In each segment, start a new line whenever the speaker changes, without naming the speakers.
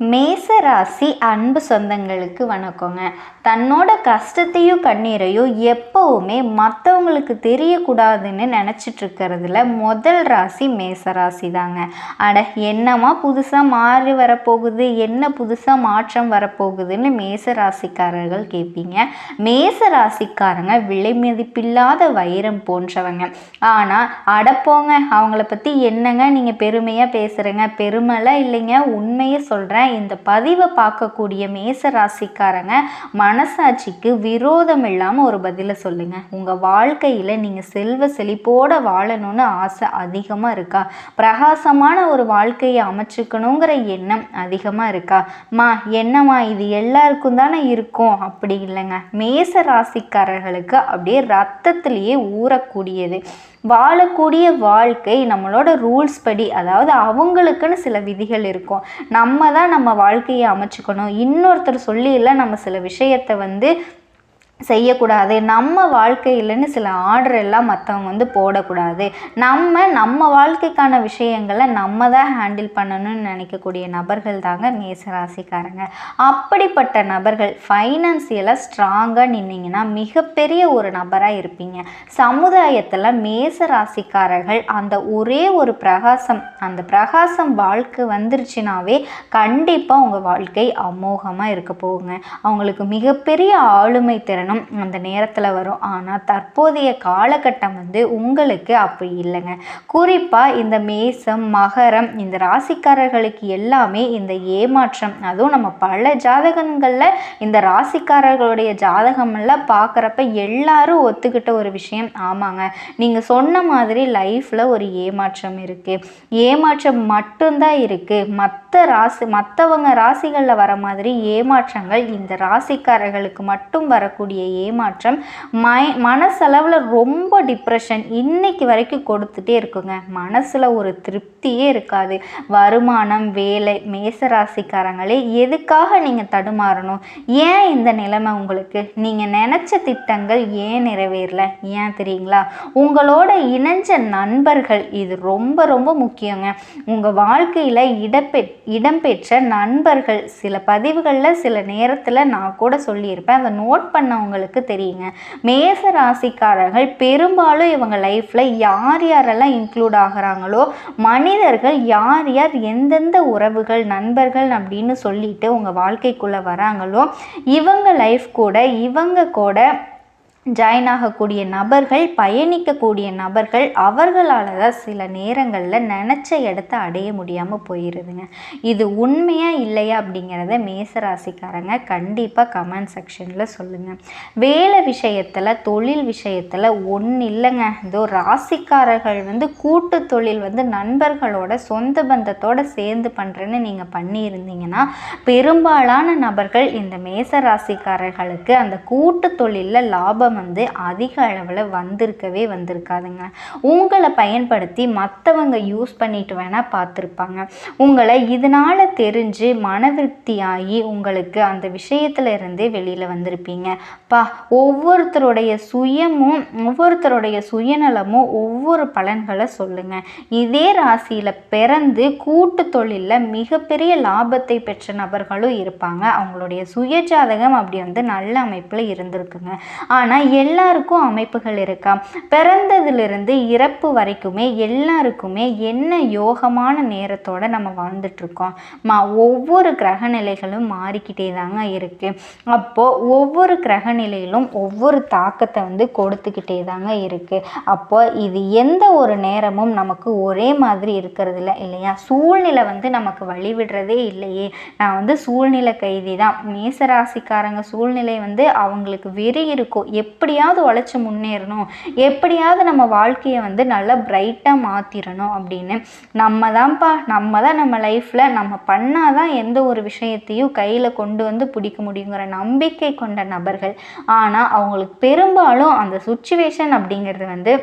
மேசராசி அன்பு சொந்தங்களுக்கு வணக்கங்க. தன்னோட கஷ்டத்தையும் கண்ணீரையும் எப்போவுமே மற்றவங்களுக்கு தெரியக்கூடாதுன்னு நினச்சிட்டு இருக்கிறதுல முதல் ராசி மேசராசி தாங்க அட என்னமா புதுசாக மாறி வரப்போகுது? என்ன புதுசாக மாற்றம் வரப்போகுதுன்னு மேசராசிக்காரர்கள் கேட்பீங்க மேசராசிக்காரங்க விலை மதிப்பில்லாத வைரம் போன்றவங்க. ஆனால் அடப்போங்க அவங்கள பற்றி என்னங்க நீங்கள் பெருமையாக பேசுகிறேங்க பெருமைலாம் இல்லைங்க உண்மையை சொல்கிறேன் இந்த பதிவை பார்க்கக்கூடிய மேச ராசிக்காரங்க மனசாட்சிக்கு விரோதம் இல்லாமல் ஒரு பதிலை சொல்லுங்கள் உங்கள் வாழ்க்கையில் நீங்கள் செல்வ செழிப்போடு வாழணும்னு ஆசை அதிகமாக இருக்கா? பிரகாசமான ஒரு வாழ்க்கையை அமைச்சுக்கணுங்கிற எண்ணம் அதிகமாக இருக்கா? மா என்னம்மா இது எல்லாருக்கும் தானே இருக்கும். அப்படி இல்லைங்க. மேச ராசிக்காரர்களுக்கு அப்படியே ரத்தத்திலேயே ஊறக்கூடியது. வாழக்கூடிய வாழ்க்கை நம்மளோட ரூல்ஸ் படி அதாவது அவங்களுக்குன்னு சில விதிகள் இருக்கும். நம்ம தான் நம்ம வாழ்க்கையை அமைச்சுக்கணும். இன்னொருத்தர் சொல்லியில் நம்ம சில விஷயத்தை வந்து செய்யக்கூடாது. நம்ம வாழ்க்கையிலன்னு சில ஆர்டர் எல்லாம் மற்றவங்க வந்து போடக்கூடாது. நம்ம நம்ம வாழ்க்கைக்கான விஷயங்களை நம்ம தான் ஹேண்டில் பண்ணணும்னு நினைக்கக்கூடிய நபர்கள் தாங்க மேசராசிக்காரங்க. அப்படிப்பட்ட நபர்கள் ஃபைனான்சியலாக ஸ்ட்ராங்காக நின்னீங்கன்னா மிகப்பெரிய ஒரு நபராக இருப்பீங்க. சமுதாயத்தில் மேசராசிக்காரர்கள் அந்த ஒரே ஒரு பிரகாசம் அந்த பிரகாசம் வாழ்க்கை வந்துருச்சுனாவே கண்டிப்பாக உங்கள் வாழ்க்கை அமோகமாக இருக்க போகுங்க. அவங்களுக்கு மிகப்பெரிய ஆளுமை திறன் பலனும் அந்த நேரத்தில் வரும். ஆனால் தற்போதைய காலகட்டம் வந்து உங்களுக்கு அப்படி இல்லைங்க. குறிப்பாக இந்த மேசம் மகரம் இந்த ராசிக்காரர்களுக்கு எல்லாமே இந்த ஏமாற்றம். அதுவும் நம்ம பல ஜாதகங்களில் இந்த ராசிக்காரர்களுடைய ஜாதகமெல்லாம் பார்க்குறப்ப எல்லாரும் ஒத்துக்கிட்ட ஒரு விஷயம். ஆமாங்க. நீங்கள் சொன்ன மாதிரி லைஃப்பில் ஒரு ஏமாற்றம் இருக்குது ஏமாற்றம் மட்டும்தான் இருக்குது மற்ற ராசி மற்றவங்க ராசிகளில் வர மாதிரி ஏமாற்றங்கள் இந்த ராசிக்காரர்களுக்கு மட்டும் வரக்கூடிய வரக்கூடிய ஏமாற்றம் மை மனசளவில் ரொம்ப டிப்ரெஷன் இன்னைக்கு வரைக்கும் கொடுத்துட்டே இருக்குங்க. மனசில் ஒரு திருப்தியே இருக்காது. வருமானம் வேலை மேசராசிக்காரங்களே எதுக்காக நீங்கள் தடுமாறணும்? ஏன் இந்த நிலைமை உங்களுக்கு? நீங்கள் நினச்ச திட்டங்கள் ஏன் நிறைவேறல? ஏன் தெரியுங்களா? உங்களோட இணைஞ்ச நண்பர்கள் இது ரொம்ப ரொம்ப முக்கியங்க. உங்கள் வாழ்க்கையில் இடம்பெ இடம்பெற்ற நண்பர்கள் சில பதிவுகளில் சில நேரத்தில் நான் கூட சொல்லியிருப்பேன். அதை நோட் பண்ணவங்க அவங்களுக்கு தெரியுங்க. மேச ராசிக்காரர்கள் பெரும்பாலும் இவங்க லைஃப்பில் யார் யாரெல்லாம் இன்க்ளூட் ஆகிறாங்களோ மனிதர்கள் யார் யார் எந்தெந்த உறவுகள் நண்பர்கள் அப்படின்னு சொல்லிட்டு உங்கள் வாழ்க்கைக்குள்ளே வராங்களோ இவங்க லைஃப் கூட இவங்க கூட ஜாயின் ஆகக்கூடிய நபர்கள் பயணிக்கக்கூடிய நபர்கள் அவர்களால் தான் சில நேரங்களில் நினச்ச இடத்த அடைய முடியாமல் போயிடுதுங்க இது உண்மையாக இல்லையா அப்படிங்கிறத மேசராசிக்காரங்க கண்டிப்பாக கமெண்ட் செக்ஷனில் சொல்லுங்கள் வேலை விஷயத்தில் தொழில் விஷயத்தில் ஒன்றும் இல்லைங்க. இதோ ராசிக்காரர்கள் வந்து கூட்டு தொழில் வந்து நண்பர்களோட சொந்த பந்தத்தோடு சேர்ந்து பண்ணுறேன்னு நீங்கள் பண்ணியிருந்தீங்கன்னா பெரும்பாலான நபர்கள் இந்த மேச ராசிக்காரர்களுக்கு அந்த கூட்டு தொழிலில் லாபம் வந்து அதிக அளவில் வந்திருக்கவே வந்திருக்காதுங்க. உங்களை பயன்படுத்தி மற்றவங்க யூஸ் பண்ணிட்டு வேணால் பார்த்துருப்பாங்க. உங்களை இதனால் தெரிஞ்சு மனவிருப்தியாகி உங்களுக்கு அந்த விஷயத்துல இருந்தே வெளியில் வந்திருப்பீங்க. பா ஒவ்வொருத்தருடைய சுயமும் ஒவ்வொருத்தருடைய சுயநலமும் ஒவ்வொரு பலன்களை சொல்லுங்கள் இதே ராசியில் பிறந்து கூட்டு தொழிலில் மிகப்பெரிய லாபத்தை பெற்ற நபர்களும் இருப்பாங்க. அவங்களுடைய சுயஜாதகம் அப்படி வந்து நல்ல அமைப்பில் இருந்திருக்குங்க. ஆனால் எல்லாருக்கும் அமைப்புகள் இருக்கா? பிறந்ததுலேருந்து இறப்பு வரைக்குமே எல்லாருக்குமே என்ன யோகமான நேரத்தோடு நம்ம வாழ்ந்துட்டுருக்கோம்? மா ஒவ்வொரு கிரக நிலைகளும் மாறிக்கிட்டே தாங்க இருக்குது அப்போது ஒவ்வொரு கிரக நிலையிலும் ஒவ்வொரு தாக்கத்தை வந்து கொடுத்துக்கிட்டே தாங்க இருக்குது அப்போ இது எந்த ஒரு நேரமும் நமக்கு ஒரே மாதிரி இருக்கிறது இல்லை இல்லையா? சூழ்நிலை வந்து நமக்கு வழிவிடுறதே இல்லையே. நான் வந்து சூழ்நிலை கைதி தான் மேசராசிக்காரங்க சூழ்நிலை வந்து அவங்களுக்கு வெறி இருக்கும் எப் எப்படியாவது உழைச்சி முன்னேறணும். எப்படியாவது நம்ம வாழ்க்கையை வந்து நல்லா பிரைட்டாக மாற்றிடணும் அப்படின்னு. நம்ம தான்ப்பா நம்ம தான் நம்ம லைஃப்பில் நம்ம பண்ணால் தான் எந்த ஒரு விஷயத்தையும் கையில் கொண்டு வந்து பிடிக்க முடியுங்கிற நம்பிக்கை கொண்ட நபர்கள். ஆனால் அவங்களுக்கு பெரும்பாலும் அந்த சுச்சுவேஷன் அப்படிங்கிறது வந்து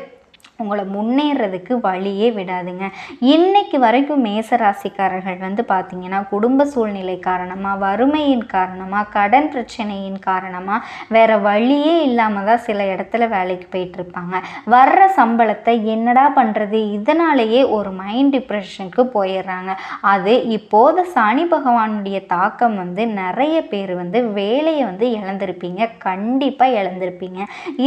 உங்களை முன்னேறதுக்கு வழியே விடாதுங்க. இன்னைக்கு வரைக்கும் மேசராசிக்காரர்கள் வந்து பார்த்தீங்கன்னா குடும்ப சூழ்நிலை காரணமாக வறுமையின் காரணமாக கடன் பிரச்சனையின் காரணமாக வேற வழியே இல்லாமல் தான் சில இடத்துல வேலைக்கு போயிட்டுருப்பாங்க. வர்ற சம்பளத்தை என்னடா பண்ணுறது இதனாலேயே ஒரு மைண்ட் டிப்ரெஷனுக்கு போயிடுறாங்க. அது இப்போது சனி பகவானுடைய தாக்கம் வந்து நிறைய பேர் வந்து வேலையை வந்து இழந்திருப்பீங்க. கண்டிப்பாக இழந்திருப்பீங்க.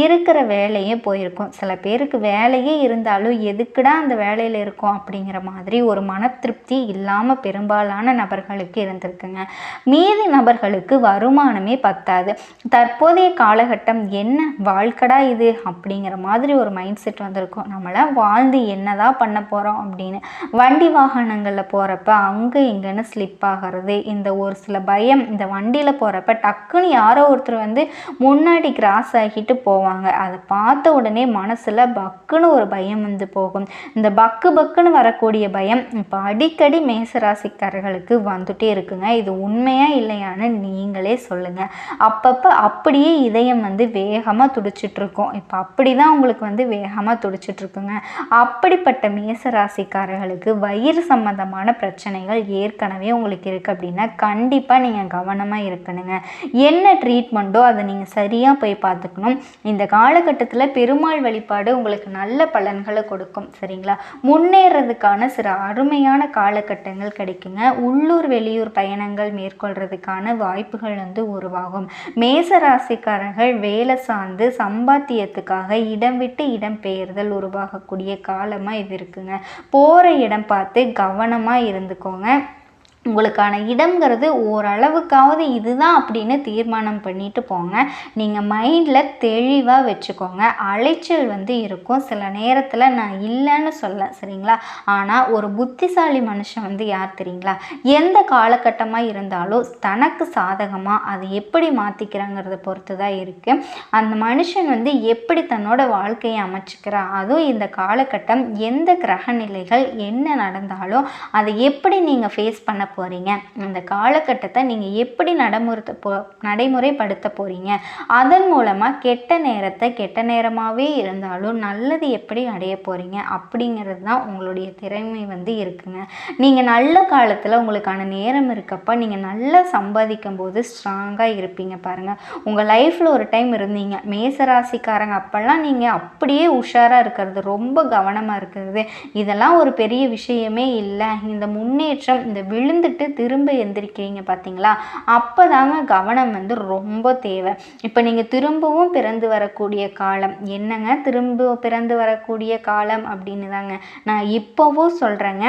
இருக்கிற வேலையே போயிருக்கும். சில பேருக்கு வேலை வேலையே இருந்தாலும் எதுக்குடா அந்த வேலையில் இருக்கோம் அப்படிங்கிற மாதிரி ஒரு மன திருப்தி இல்லாமல் பெரும்பாலான நபர்களுக்கு இருந்திருக்குங்க. மீதி நபர்களுக்கு வருமானமே பத்தாது. தற்போதைய காலகட்டம் என்ன? வாழ்க்கடா இது? அப்படிங்கிற மாதிரி ஒரு மைண்ட் செட் வந்திருக்கும். நம்மளாம் வாழ்ந்து என்னதான் பண்ண போகிறோம் அப்படின்னு. வண்டி வாகனங்களில் போகிறப்ப அங்கே இங்கேன்னு ஸ்லிப் ஆகிறது இந்த ஒரு சில பயம் இந்த வண்டியில் போகிறப்ப டக்குன்னு யாரோ ஒருத்தர் வந்து முன்னாடி கிராஸ் ஆகிட்டு போவாங்க. அதை பார்த்த உடனே மனசில் பக்குன்னு ஒரு பயம் வந்து போகும். இந்த பக்கு பக்குன்னு வரக்கூடிய பயம் இப்போ அடிக்கடி மேசராசிக்காரர்களுக்கு வந்துட்டே இருக்குங்க. இது உண்மையா இல்லையான்னு நீங்களே சொல்லுங்கள் அப்பப்போ அப்படியே இதயம் வந்து வேகமாக துடிச்சிட்ருக்கும். இப்போ அப்படி தான் உங்களுக்கு வந்து வேகமாக துடிச்சிட்ருக்குங்க. அப்படிப்பட்ட மேசராசிக்காரர்களுக்கு வயிறு சம்பந்தமான பிரச்சனைகள் ஏற்கனவே உங்களுக்கு இருக்குது அப்படின்னா கண்டிப்பாக நீங்கள் கவனமாக இருக்கணுங்க. என்ன ட்ரீட்மெண்ட்டோ அதை நீங்கள் சரியாக போய் பார்த்துக்கணும். இந்த காலகட்டத்தில் பெருமாள் வழிபாடு உங்களுக்கு நல்ல பலன்களை கொடுக்கும் சரிங்களா? முன்னேறதுக்கான சில அருமையான காலகட்டங்கள் கிடைக்குங்க. உள்ளூர் வெளியூர் பயணங்கள் மேற்கொள்றதுக்கான வாய்ப்புகள் வந்து உருவாகும். மேச ராசிக்காரர்கள் வேலை சார்ந்து சம்பாத்தியத்துக்காக இடம் விட்டு இடம் பெயர்தல் உருவாகக்கூடிய காலமாக இது இருக்குங்க. போகிற இடம் பார்த்து கவனமாக இருந்துக்கோங்க. உங்களுக்கான இடம்ங்கிறது ஓரளவுக்காவது இதுதான் அப்படின்னு தீர்மானம் பண்ணிட்டு போங்க. நீங்கள் மைண்டில் தெளிவாக வச்சுக்கோங்க. அலைச்சல் வந்து இருக்கும். சில நேரத்தில் நான் இல்லைன்னு சொல்ல சரிங்களா? ஆனால் ஒரு புத்திசாலி மனுஷன் வந்து யார் தெரியுங்களா? எந்த காலகட்டமாக இருந்தாலும் தனக்கு சாதகமாக அதை எப்படி மாற்றிக்கிறாங்கிறத பொறுத்து தான் இருக்குது அந்த மனுஷன் வந்து எப்படி தன்னோட வாழ்க்கையை அமைச்சிக்கிறான்? அதுவும் இந்த காலகட்டம் எந்த கிரக நிலைகள் என்ன நடந்தாலும் அதை எப்படி நீங்கள் ஃபேஸ் பண்ண போகிறீங்க அந்த காலகட்டத்தை நீங்கள் எப்படி நடைமுறை போ நடைமுறைப்படுத்த போகிறீங்க அதன் மூலமாக கெட்ட நேரத்தை கெட்ட நேரமாகவே இருந்தாலும் நல்லது எப்படி அடைய போகிறீங்க அப்படிங்கிறது தான் உங்களுடைய திறமை வந்து இருக்குங்க. நீங்கள் நல்ல காலத்தில் உங்களுக்கான நேரம் இருக்கப்போ நீங்கள் நல்லா சம்பாதிக்கும் போது ஸ்ட்ராங்காக இருப்பீங்க பாருங்கள் உங்கள் லைஃப்பில் ஒரு டைம் இருந்தீங்க. மேசராசிக்காரங்க அப்போல்லாம் நீங்கள் அப்படியே உஷாராக இருக்கிறது ரொம்ப கவனமாக இருக்கிறது. இதெல்லாம் ஒரு பெரிய விஷயமே இல்லை. இந்த முன்னேற்றம் இந்த விழுந்து எழுந்துட்டு திரும்ப எந்திரிக்கிறீங்க பார்த்தீங்களா அப்போ தாங்க கவனம் வந்து ரொம்ப தேவை. இப்போ நீங்கள் திரும்பவும் பிறந்து வரக்கூடிய காலம். என்னங்க திரும்ப பிறந்து வரக்கூடிய காலம் அப்படின்னு தாங்க நான் இப்போவும் சொல்கிறேங்க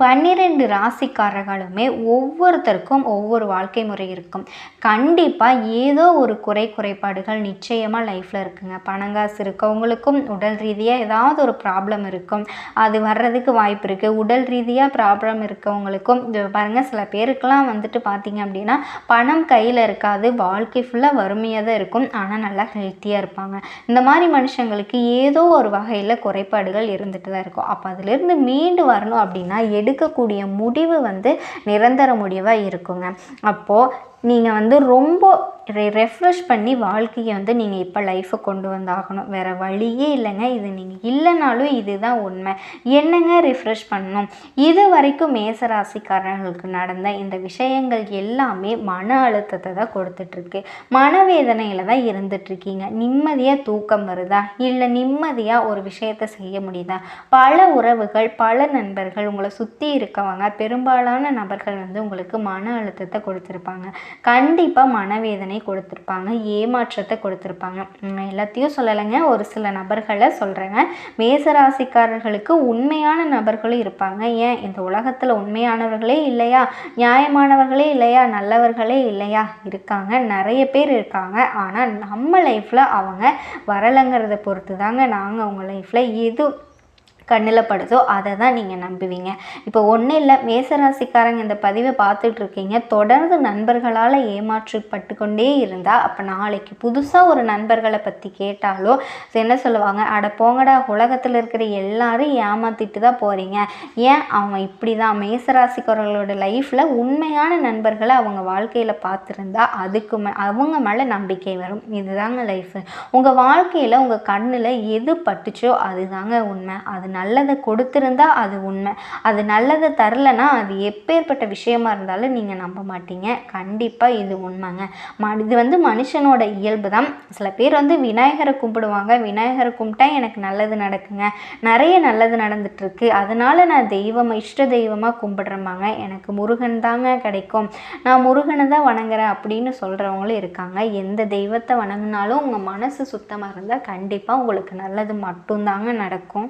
பன்னிரெண்டு ராசிக்காரர்களுமே ஒவ்வொருத்தருக்கும் ஒவ்வொரு வாழ்க்கை முறை இருக்கும். கண்டிப்பாக ஏதோ ஒரு குறை குறைபாடுகள் நிச்சயமாக லைஃப்பில் இருக்குங்க. பணங்காசு இருக்கவங்களுக்கும் உடல் ரீதியாக ஏதாவது ஒரு ப்ராப்ளம் இருக்கும். அது வர்றதுக்கு வாய்ப்பு இருக்குது உடல் ரீதியாக ப்ராப்ளம் இருக்கவங்களுக்கும் பாருங்கள் சில பேருக்கெல்லாம் வந்துட்டு பார்த்திங்க அப்படின்னா பணம் கையில் இருக்காது. வாழ்க்கை ஃபுல்லாக வறுமையாக தான் இருக்கும். ஆனால் நல்லா ஹெல்த்தியாக இருப்பாங்க. இந்த மாதிரி மனுஷங்களுக்கு ஏதோ ஒரு வகையில் குறைபாடுகள் இருந்துட்டு தான் இருக்கும். அப்போ அதிலிருந்து மீண்டு வரணும் அப்படின்னா எடுக்கக்கூடிய முடிவு வந்து நிரந்தர முடிவாக இருக்குங்க. அப்போது நீங்கள் வந்து ரொம்ப ரெஃப்ரெஷ் பண்ணி வாழ்க்கையை வந்து நீங்கள் இப்போ லைஃப்பை கொண்டு வந்தாகணும். வேறு வழியே இல்லைங்க. இது நீங்கள் இல்லைனாலும் இதுதான் உண்மை. என்னங்க ரிஃப்ரெஷ் பண்ணணும்? இது வரைக்கும் மேசராசிக்காரர்களுக்கு நடந்த இந்த விஷயங்கள் எல்லாமே மன அழுத்தத்தை தான் கொடுத்துட்ருக்கு. மனவேதனையில் தான் இருந்துட்டுருக்கீங்க நிம்மதியாக தூக்கம் வருதா? இல்லை நிம்மதியாக ஒரு விஷயத்தை செய்ய முடியுதா? பல உறவுகள் பல நண்பர்கள் உங்களை சுற்றி இருக்கவங்க பெரும்பாலான நபர்கள் வந்து உங்களுக்கு மன அழுத்தத்தை கொடுத்துருப்பாங்க. கண்டிப்பாக மனவேதனை கொடுத்துருப்பாங்க ஏமாற்றத்தை கொடுத்துருப்பாங்க. எல்லாத்தையும் சொல்லலைங்க ஒரு சில நபர்களை சொல்கிறேங்க மேசராசிக்காரர்களுக்கு உண்மையான நபர்களும் இருப்பாங்க. ஏன்? இந்த உலகத்தில் உண்மையானவர்களே இல்லையா? நியாயமானவர்களே இல்லையா? நல்லவர்களே இல்லையா? இருக்காங்க நிறைய பேர் இருக்காங்க. ஆனால் நம்ம லைஃப்பில் அவங்க வரலைங்கிறத பொறுத்து தாங்க நாங்கள் அவங்க லைஃப்பில் எது கண்ணில் படுதோ அதை தான் நீங்கள் நம்புவீங்க. இப்போ ஒன்றும் இல்லை மேசராசிக்காரங்க இந்த பதிவை பார்த்துட்ருக்கீங்க தொடர்ந்து நண்பர்களால் ஏமாற்றப்பட்டு கொண்டே இருந்தால் அப்போ நாளைக்கு புதுசாக ஒரு நண்பர்களை பற்றி கேட்டாலோ என்ன சொல்லுவாங்க? அட போங்கடா உலகத்தில் இருக்கிற எல்லாரும் ஏமாற்றிட்டு தான் போகிறீங்க ஏன்? அவங்க இப்படி தான் மேசராசிக்காரர்களோட லைஃப்பில் உண்மையான நண்பர்களை அவங்க வாழ்க்கையில் பார்த்துருந்தா அதுக்கு மே அவங்க மேலே நம்பிக்கை வரும். இதுதாங்க லைஃபு. உங்கள் வாழ்க்கையில் உங்கள் கண்ணில் எது பட்டுச்சோ அதுதாங்க உண்மை. அது நல்லதை கொடுத்துருந்தா அது உண்மை. அது நல்லதை தரலைன்னா அது எப்பேற்பட்ட விஷயமா இருந்தாலும் நீங்கள் நம்ப மாட்டீங்க. கண்டிப்பாக இது உண்மைங்க. ம இது வந்து மனுஷனோட இயல்பு தான். சில பேர் வந்து விநாயகரை கும்பிடுவாங்க. விநாயகரை கும்பிட்டா எனக்கு நல்லது நடக்குங்க. நிறைய நல்லது நடந்துட்டுருக்கு. அதனால் நான் தெய்வம் இஷ்ட தெய்வமாக கும்பிடுறேம்பாங்க எனக்கு முருகன் தாங்க கிடைக்கும். நான் முருகனை தான் வணங்குறேன் அப்படின்னு சொல்கிறவங்களும் இருக்காங்க. எந்த தெய்வத்தை வணங்கினாலும் உங்கள் மனசு சுத்தமாக இருந்தால் கண்டிப்பாக உங்களுக்கு நல்லது மட்டும்தாங்க நடக்கும்.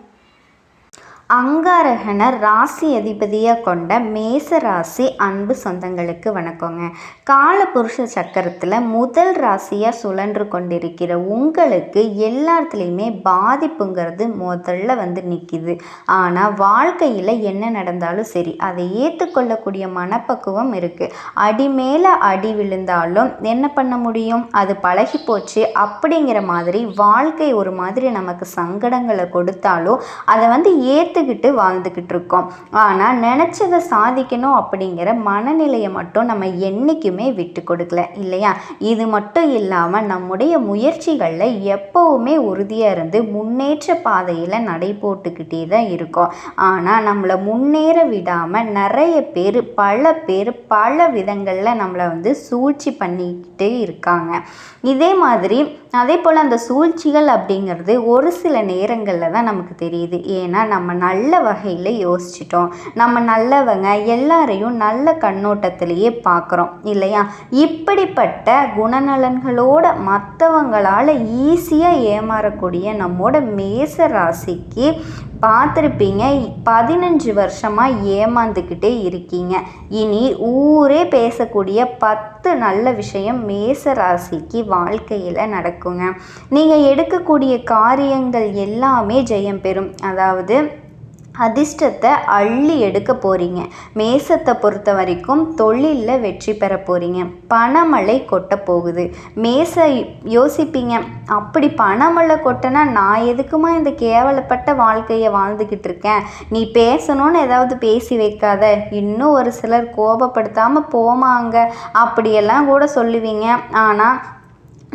அங்காரகனை ராசி அதிபதியாக கொண்ட மேச ராசி அன்பு சொந்தங்களுக்கு வணக்கங்க. காலபுருஷ சக்கரத்தில் முதல் ராசியாக சுழன்று கொண்டிருக்கிற உங்களுக்கு எல்லாத்துலேயுமே பாதிப்புங்கிறது முதல்ல வந்து நிற்கிது ஆனால் வாழ்க்கையில் என்ன நடந்தாலும் சரி அதை ஏற்றுக்கொள்ளக்கூடிய மனப்பக்குவம் இருக்குது அடி மேலே அடி விழுந்தாலும் என்ன பண்ண முடியும்? அது பழகி போச்சு அப்படிங்கிற மாதிரி வாழ்க்கை ஒரு மாதிரி நமக்கு சங்கடங்களை கொடுத்தாலும் அதை வந்து ஏற்று ஏற்றுக்கிட்டு வாழ்ந்துக்கிட்டு இருக்கோம் ஆனால் நினச்சதை சாதிக்கணும் அப்படிங்கிற மனநிலையை மட்டும் நம்ம என்றைக்குமே விட்டு கொடுக்கல இல்லையா? இது மட்டும் இல்லாமல் நம்முடைய முயற்சிகளில் எப்போவுமே உறுதியாக இருந்து முன்னேற்ற பாதையில் நடை போட்டுக்கிட்டே தான் இருக்கோம். ஆனால் நம்மளை முன்னேற விடாமல் நிறைய பேர் பல பேர் பல விதங்களில் நம்மளை வந்து சூழ்ச்சி பண்ணிக்கிட்டே இருக்காங்க. இதே மாதிரி அதே போல் அந்த சூழ்ச்சிகள் அப்படிங்கிறது ஒரு சில நேரங்களில் தான் நமக்கு தெரியுது. ஏன்னா நம்ம நல்ல வகையில் யோசிச்சிட்டோம். நம்ம நல்லவங்க எல்லாரையும் நல்ல கண்ணோட்டத்திலேயே பார்க்குறோம் இல்லையா? இப்படிப்பட்ட குணநலன்களோட மற்றவங்களால் ஈஸியாக ஏமாறக்கூடிய நம்மோட மேச ராசிக்கு பார்த்துருப்பீங்க. பதினஞ்சு வருஷமாக ஏமாந்துக்கிட்டே இருக்கீங்க. இனி ஊரே பேசக்கூடிய பத்து நல்ல விஷயம் மேச ராசிக்கு வாழ்க்கையில் நடக்குங்க. நீங்கள் எடுக்கக்கூடிய காரியங்கள் எல்லாமே ஜெயம் பெறும். அதாவது அதிர்ஷ்டத்தை அள்ளி எடுக்க போகிறீங்க மேசத்தை பொறுத்த வரைக்கும் தொழிலில் வெற்றி பெற போகிறீங்க பணமழை கொட்ட போகுது. மேச யோசிப்பீங்க. அப்படி பணமழை கொட்டனா நான் எதுக்குமா இந்த கேவலப்பட்ட வாழ்க்கையை வாழ்ந்துக்கிட்டு இருக்கேன்? நீ பேசணும்னு ஏதாவது பேசி வைக்காத. இன்னும் ஒரு சிலர் கோபப்படுத்தாமல் போமாங்க. அப்படியெல்லாம் கூட சொல்லுவீங்க. ஆனால்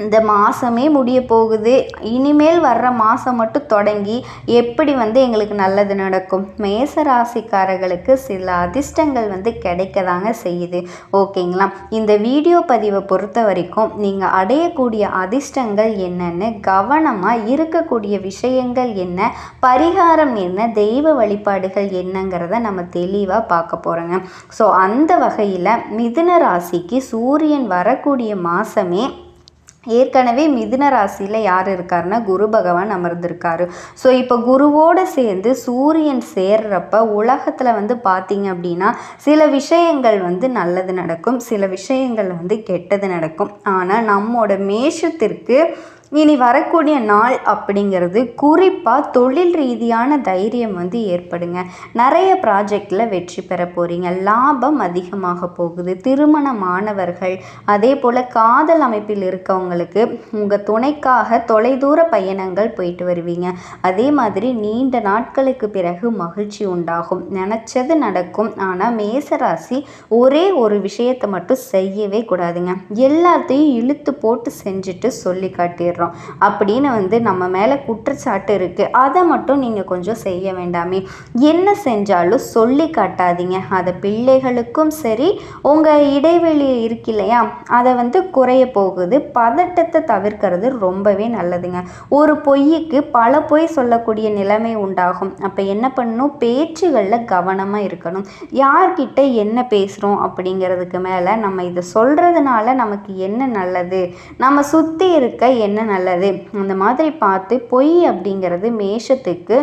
இந்த மாதமே முடிய போகுது. இனிமேல் வர்ற மாதம் மட்டும் தொடங்கி எப்படி வந்து எங்களுக்கு நல்லது நடக்கும்? மேச ராசிக்காரர்களுக்கு சில அதிர்ஷ்டங்கள் வந்து கிடைக்க தாங்க செய்யுது. ஓகேங்களா? இந்த வீடியோ பதிவை பொறுத்த வரைக்கும் நீங்கள் அடையக்கூடிய அதிர்ஷ்டங்கள் என்னென்னு கவனமாக இருக்கக்கூடிய விஷயங்கள் என்ன? பரிகாரம் என்ன? தெய்வ வழிபாடுகள் என்னங்கிறத நம்ம தெளிவாக பார்க்க போகிறோங்க ஸோ அந்த வகையில் மிதுன ராசிக்கு சூரியன் வரக்கூடிய மாதமே ஏற்கனவே மிதுன ராசியில் யார் இருக்காருன்னா குரு பகவான் அமர்ந்திருக்காரு. ஸோ இப்போ குருவோடு சேர்ந்து சூரியன் சேர்றப்ப உலகத்தில் வந்து பார்த்தீங்க அப்படின்னா சில விஷயங்கள் வந்து நல்லது நடக்கும் சில விஷயங்கள் வந்து கெட்டது நடக்கும். ஆனால் நம்மோட மேஷத்திற்கு இனி வரக்கூடிய நாள் அப்படிங்கிறது குறிப்பாக தொழில் ரீதியான தைரியம் வந்து ஏற்படுங்க. நிறைய ப்ராஜெக்டில் வெற்றி பெற போகிறீங்க லாபம் அதிகமாக போகுது. திருமணமானவர்கள் அதே போல் காதல் அமைப்பில் இருக்கவங்களுக்கு உங்கள் துணைக்காக தொலைதூர பயணங்கள் போயிட்டு வருவீங்க. அதே மாதிரி நீண்ட நாட்களுக்கு பிறகு மகிழ்ச்சி உண்டாகும். நினச்சது நடக்கும். ஆனால் மேசராசி ஒரே ஒரு விஷயத்தை மட்டும் செய்யவே கூடாதுங்க. எல்லாத்தையும் இழுத்து போட்டு செஞ்சுட்டு சொல்லி காட்டிடுறோம். பண்ணுறோம் அப்படின்னு வந்து நம்ம மேலே குற்றச்சாட்டு இருக்குது அதை மட்டும் நீங்கள் கொஞ்சம் செய்ய வேண்டாமே. என்ன செஞ்சாலும் சொல்லி காட்டாதீங்க. அதை பிள்ளைகளுக்கும் சரி உங்கள் இடைவெளி இருக்கு இல்லையா? அதை வந்து குறைய போகுது. பதட்டத்தை தவிர்க்கிறது ரொம்பவே நல்லதுங்க. ஒரு பொய்யுக்கு பல பொய் சொல்லக்கூடிய நிலைமை உண்டாகும். அப்போ என்ன பண்ணணும்? பேச்சுகளில் கவனமாக இருக்கணும். யார்கிட்ட என்ன பேசுகிறோம் அப்படிங்கிறதுக்கு மேலே நம்ம இதை சொல்கிறதுனால நமக்கு என்ன நல்லது? நம்ம சுற்றி இருக்க என்ன நல்லது. அந்த மாதிரி பார்த்து பொய் அப்படிங்கிறது மேஷத்துக்கு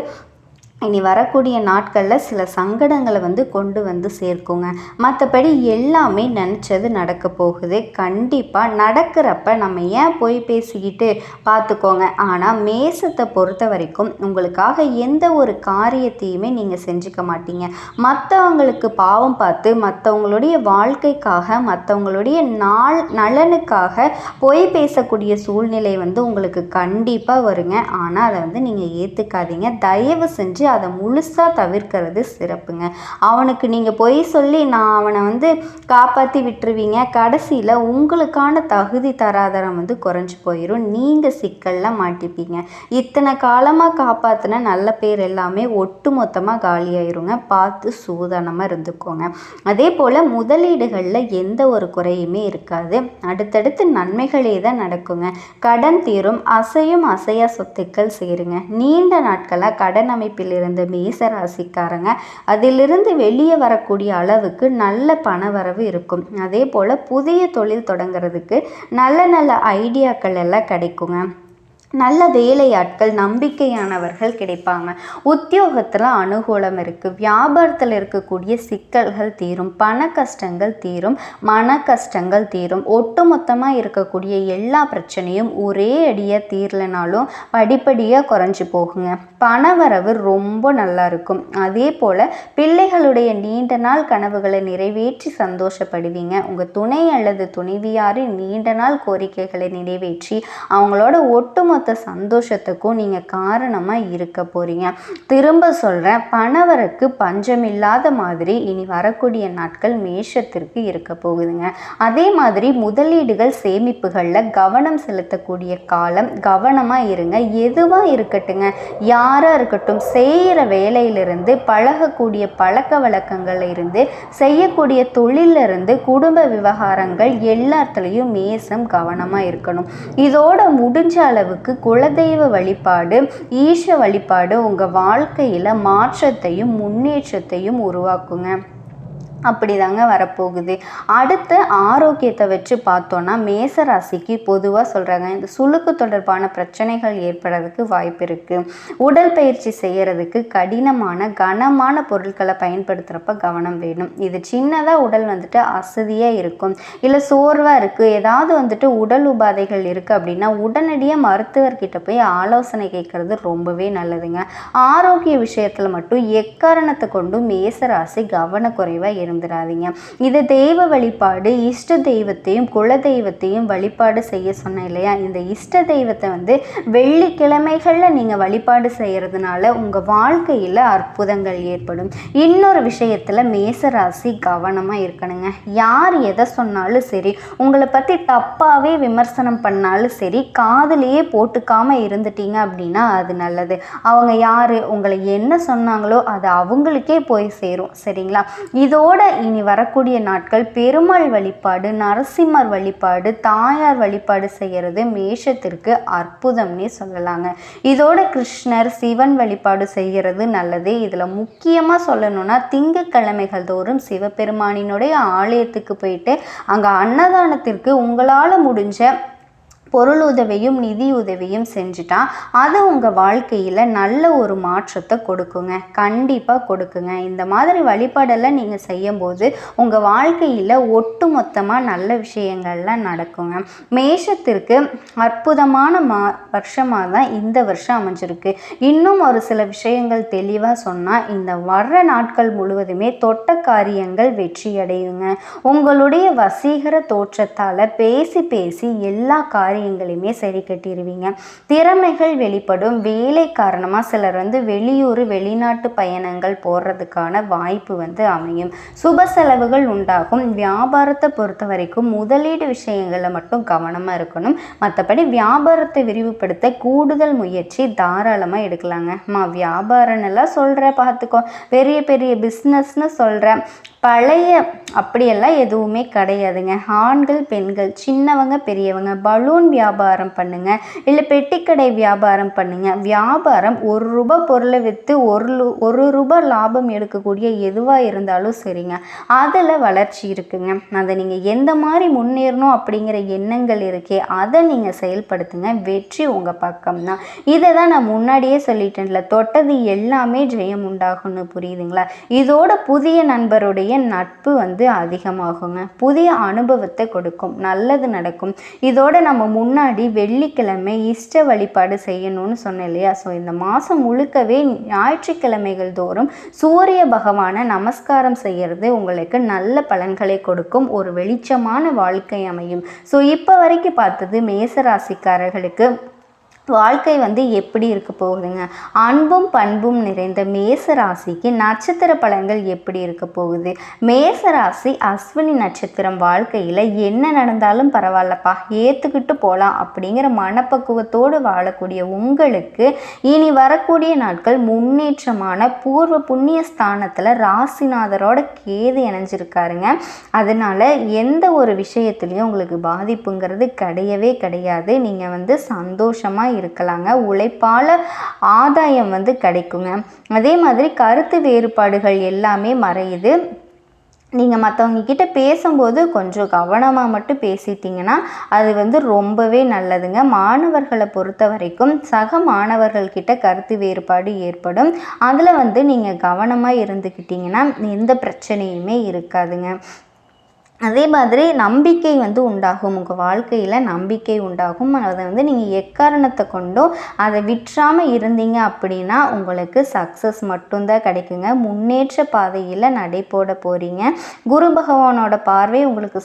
இனி வரக்கூடிய நாட்களில் சில சங்கடங்களை வந்து கொண்டு வந்து சேர்க்குங்க. மற்றபடி எல்லாமே நினச்சது நடக்க போகுது. கண்டிப்பாக நடக்கிறப்ப நம்ம ஏன் போய் பேசிக்கிட்டு பார்த்துக்கோங்க ஆனால் மேசத்தை பொறுத்த வரைக்கும் உங்களுக்காக எந்த ஒரு காரியத்தையுமே நீங்கள் செஞ்சுக்க மாட்டீங்க. மற்றவங்களுக்கு பாவம் பார்த்து மற்றவங்களுடைய வாழ்க்கைக்காக மற்றவங்களுடைய நாள் நலனுக்காக பொய் பேசக்கூடிய சூழ்நிலை வந்து உங்களுக்கு கண்டிப்பாக வருங்க. ஆனால் அதை வந்து நீங்கள் ஏற்றுக்காதீங்க தயவு செஞ்சு அதை முழுசாக தவிர்க்கிறது சிறப்புங்க. அவனுக்கு நீங்கள் பொய் சொல்லி நான் அவனை வந்து காப்பாற்றி விட்டுருவீங்க. கடைசியில் உங்களுக்கான தகுதி தராதரம் வந்து குறைஞ்சி போயிடும் நீங்கள் சிக்கலில் மாட்டிப்பீங்க. இத்தனை காலமாக காப்பாற்றின நல்ல பேர் எல்லாமே ஒட்டு மொத்தமாக காலியாயிருங்க. பார்த்து சூதானமாக இருந்துக்கோங்க. அதே போல் முதலீடுகளில் எந்த ஒரு குறையுமே இருக்காது. அடுத்தடுத்து நன்மைகளே தான் நடக்குங்க. கடன் தீரும் அசையும் அசையா சொத்துக்கள் சேருங்க. நீண்ட நாட்களாக கடன் அமைப்பில் இருந்த மேச ராசிக்காரங்க அதிலிருந்து வெளியே வரக்கூடிய அளவுக்கு நல்ல பண வரவு இருக்கும். அதே போல் புதிய தொழில் தொடங்குறதுக்கு நல்ல நல்ல ஐடியாக்கள் எல்லாம் கிடைக்குங்க. நல்ல வேலையாட்கள் நம்பிக்கையானவர்கள் கிடைப்பாங்க. உத்தியோகத்தில் அனுகூலம் இருக்குது வியாபாரத்தில் இருக்கக்கூடிய சிக்கல்கள் தீரும் பண கஷ்டங்கள் தீரும் மன கஷ்டங்கள் தீரும். ஒட்டுமொத்தமாக இருக்கக்கூடிய எல்லா பிரச்சனையும் ஒரே அடியாக தீரலைனாலும் படிப்படியாக குறைஞ்சி போகுங்க. பணவரவு ரொம்ப நல்லா இருக்கும். அதே போல் பிள்ளைகளுடைய நீண்ட நாள் கனவுகளை நிறைவேற்றி சந்தோஷப்படுவீங்க. உங்கள் துணை அல்லது துணைவியாரின் நீண்ட நாள் கோரிக்கைகளை நிறைவேற்றி அவங்களோட ஒட்டுமொத்த ஒட்டுமொத்த சந்தோஷத்துக்கும் நீங்கள் காரணமாக இருக்க போகிறீங்க திரும்ப சொல்கிறேன் பணவருக்கு பஞ்சமில்லாத மாதிரி இனி வரக்கூடிய நாட்கள் மேஷத்திற்கு இருக்க போகுதுங்க. அதே மாதிரி முதலீடுகள் சேமிப்புகளில் கவனம் செலுத்தக்கூடிய காலம் கவனமாக இருங்க. எதுவாக இருக்கட்டுங்க யாராக இருக்கட்டும் செய்கிற வேலையிலிருந்து பழகக்கூடிய பழக்க வழக்கங்களில் இருந்து செய்யக்கூடிய தொழிலிருந்து குடும்ப விவகாரங்கள் எல்லாத்துலேயும் மேசம் கவனமாக இருக்கணும். இதோட முடிஞ்ச அளவுக்கு உங்களுக்கு குலதெய்வ வழிபாடு ஈஷ வழிபாடு உங்கள் வாழ்க்கையில் மாற்றத்தையும் முன்னேற்றத்தையும் உருவாக்குங்க. அப்படி தாங்க வரப்போகுது. அடுத்து ஆரோக்கியத்தை வச்சு பார்த்தோன்னா மேச ராசிக்கு பொதுவாக சொல்கிறாங்க இந்த சுளுக்கு தொடர்பான பிரச்சனைகள் ஏற்படுறதுக்கு வாய்ப்பு இருக்குது உடல் பயிற்சி செய்கிறதுக்கு கடினமான கனமான பொருட்களை பயன்படுத்துகிறப்ப கவனம் வேணும். இது சின்னதாக உடல் வந்துட்டு அசதியாக இருக்கும். இல்லை சோர்வாக இருக்குது ஏதாவது வந்துட்டு உடல் உபாதைகள் இருக்குது அப்படின்னா உடனடியாக மருத்துவர்கிட்ட போய் ஆலோசனை கேட்குறது ரொம்பவே நல்லதுங்க. ஆரோக்கிய விஷயத்தில் மட்டும் எக்காரணத்தை கொண்டும் மேசராசி கவனக்குறைவாக இருந்துடாதீங்க இது தெய்வ வழிபாடு. இஷ்ட தெய்வத்தையும் குல தெய்வத்தையும் வழிபாடு செய்ய சொன்னேன் இல்லையா? இந்த இஷ்ட தெய்வத்தை வந்து வெள்ளிக்கிழமைகளில் நீங்கள் வழிபாடு செய்கிறதுனால உங்கள் வாழ்க்கையில் அற்புதங்கள் ஏற்படும். இன்னொரு விஷயத்தில் மேசராசி கவனமாக இருக்கணுங்க. யார் எதை சொன்னாலும் சரி உங்களை பற்றி தப்பாகவே விமர்சனம் பண்ணாலும் சரி காதலையே போட்டுக்காமல் இருந்துட்டீங்க அப்படின்னா அது நல்லது. அவங்க யார் உங்களை என்ன சொன்னாங்களோ அது அவங்களுக்கே போய் சேரும். சரிங்களா? இதோட இதோட இனி வரக்கூடிய நாட்கள் பெருமாள் வழிபாடு நரசிம்மர் வழிபாடு தாயார் வழிபாடு செய்கிறது மேஷத்திற்கு அற்புதம்னே சொல்லலாங்க. இதோட கிருஷ்ணர் சிவன் வழிபாடு செய்கிறது நல்லது. இதில் முக்கியமாக சொல்லணும்னா திங்கக்கிழமைகள் தோறும் சிவபெருமானினுடைய ஆலயத்துக்கு போயிட்டு அங்கே அன்னதானத்திற்கு உங்களால் முடிஞ்ச பொருள் உதவியும் நிதி உதவியும் செஞ்சுட்டா அது உங்கள் வாழ்க்கையில் நல்ல ஒரு மாற்றத்தை கொடுக்குங்க. கண்டிப்பாக கொடுக்குங்க. இந்த மாதிரி வழிபாடெல்லாம் நீங்கள் செய்யும்போது உங்கள் வாழ்க்கையில் ஒட்டு மொத்தமாக நல்ல விஷயங்கள்லாம் நடக்குங்க. மேஷத்திற்கு அற்புதமான மா வருஷமாக தான் இந்த வருஷம் அமைஞ்சிருக்கு. இன்னும் ஒரு சில விஷயங்கள் தெளிவாக சொன்னால் இந்த வர்ற நாட்கள் முழுவதுமே தொட்ட காரியங்கள் வெற்றியடையுங்க. உங்களுடைய வசீகர தோற்றத்தால் பேசி பேசி எல்லா காரியம் காரியங்களையுமே சரி கட்டிடுவீங்க திறமைகள் வெளிப்படும். வேலை காரணமாக சிலர் வந்து வெளியூர் வெளிநாட்டு பயணங்கள் போடுறதுக்கான வாய்ப்பு வந்து அமையும். சுப செலவுகள் உண்டாகும். வியாபாரத்தை பொறுத்த வரைக்கும் முதலீடு விஷயங்களில் மட்டும் கவனமாக இருக்கணும். மற்றபடி வியாபாரத்தை விரிவுபடுத்த கூடுதல் முயற்சி தாராளமாக எடுக்கலாங்க. மா வியாபாரம்லாம் சொல்கிற பார்த்துக்கோ. பெரிய பெரிய பிஸ்னஸ்னு சொல்கிறேன் பழைய அப்படியெல்லாம் எதுவுமே கிடையாதுங்க. ஆண்கள் பெண்கள் சின்னவங்க பெரியவங்க பலூன் வியாபாரம் பண்ணுங்கள் இல்லை பெட்டிக்கடை வியாபாரம் பண்ணுங்கள் வியாபாரம் ஒரு ரூபாய் பொருளை விற்று ஒரு ஒரு ரூபாய் லாபம் எடுக்கக்கூடிய எதுவாக இருந்தாலும் சரிங்க. அதில் வளர்ச்சி இருக்குங்க. அதை நீங்கள் எந்த மாதிரி முன்னேறணும் அப்படிங்கிற எண்ணங்கள் இருக்கே அதை நீங்கள் செயல்படுத்துங்க. வெற்றி உங்கள் பக்கம் தான் இதை தான் நான் முன்னாடியே சொல்லிட்டேன்ல தொட்டது எல்லாமே ஜெயம் உண்டாகும்னு புரியுதுங்களா? இதோட புதிய நண்பருடைய நட்பு வந்து அதிகமாகுங்க. புதிய அனுபவத்தை கொடுக்கும். நல்லது நடக்கும். இதோட நம்ம முன்னாடி வெள்ளிக்கிழமை இஷ்ட வழிபாடு செய்யணும்னு சொன்னேன் இல்லையா? ஸோ இந்த மாதம் முழுக்கவே ஞாயிற்றுக்கிழமைகள் தோறும் சூரிய பகவானை நமஸ்காரம் செய்கிறது உங்களுக்கு நல்ல பலன்களை கொடுக்கும். ஒரு வெளிச்சமான வாழ்க்கை அமையும். ஸோ இப்போ வரைக்கும் பார்த்தது மேசராசிக்காரர்களுக்கு வாழ்க்கை வந்து எப்படி இருக்க போகுதுங்க? அன்பும் பண்பும் நிறைந்த மேச ராசிக்கு நட்சத்திர பலன்கள் எப்படி இருக்க போகுது? மேச ராசி அஸ்வினி நட்சத்திரம் வாழ்க்கையில் என்ன நடந்தாலும் பரவாயில்லப்பா ஏற்றுக்கிட்டு போகலாம் அப்படிங்கிற மனப்பக்குவத்தோடு வாழக்கூடிய உங்களுக்கு இனி வரக்கூடிய நாட்கள் முன்னேற்றமான பூர்வ புண்ணிய ஸ்தானத்தில் ராசிநாதரோட கேது இணைஞ்சிருக்காருங்க. அதனால எந்த ஒரு விஷயத்துலையும் உங்களுக்கு பாதிப்புங்கிறது கிடையவே கிடையாது. நீங்கள் வந்து சந்தோஷமாக இருக்கலாங்க. உழைப்பால் ஆதாயம் வந்து கிடைக்குங்க. அதே மாதிரி கருத்து வேறுபாடுகள் எல்லாமே மறையுது. நீங்கள் மற்றவங்க கிட்ட பேசும்போது கொஞ்சம் கவனமாக மட்டும் பேசிட்டீங்கன்னா அது வந்து ரொம்பவே நல்லதுங்க. மாணவர்களை பொறுத்த வரைக்கும் சக மாணவர்கள்கிட்ட கருத்து வேறுபாடு ஏற்படும். அதில் வந்து நீங்கள் கவனமாக இருந்துக்கிட்டிங்கன்னா எந்த பிரச்சனையுமே இருக்காதுங்க. அதே மாதிரி நம்பிக்கை வந்து உண்டாகும். உங்கள் வாழ்க்கையில் நம்பிக்கை உண்டாகும். அதை வந்து நீங்கள் எக்காரணத்தை கொண்டும் அதை விற்றாமல் இருந்தீங்க அப்படின்னா உங்களுக்கு சக்ஸஸ் மட்டும்தான் கிடைக்குங்க. முன்னேற்ற பாதையில் நடை போட போகிறீங்க குரு பகவானோட பார்வை உங்களுக்கு